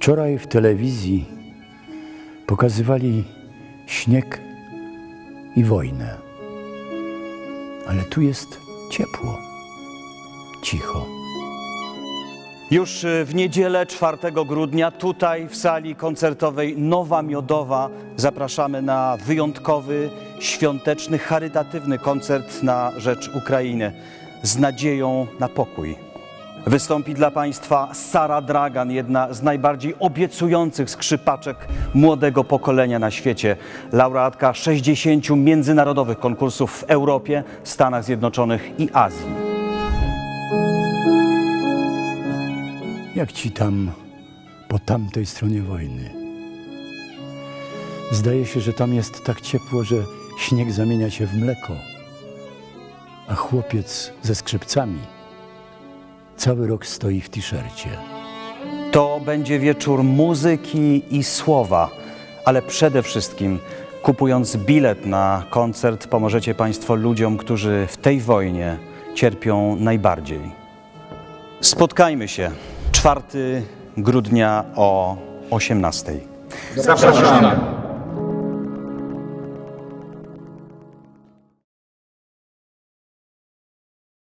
Wczoraj w telewizji pokazywali śnieg i wojnę. Ale tu jest ciepło, cicho. Już y, w niedzielę 4 grudnia tutaj w sali koncertowej Nowa Miodowa zapraszamy na wyjątkowy, świąteczny, charytatywny koncert na rzecz Ukrainy z nadzieją na pokój. Wystąpi dla Państwa Sara Dragan, jedna z najbardziej obiecujących skrzypaczek młodego pokolenia na świecie. Laureatka 60 międzynarodowych konkursów w Europie, Stanach Zjednoczonych i Azji. Jak ci tam po tamtej stronie wojny? Zdaje się, że tam jest tak ciepło, że śnieg zamienia się w mleko, a chłopiec ze skrzypcami cały rok stoi w t-shircie. To będzie wieczór muzyki i słowa, ale przede wszystkim kupując bilet na koncert pomożecie Państwo ludziom, którzy w tej wojnie cierpią najbardziej. Spotkajmy się 4 grudnia o 18. Zapraszamy.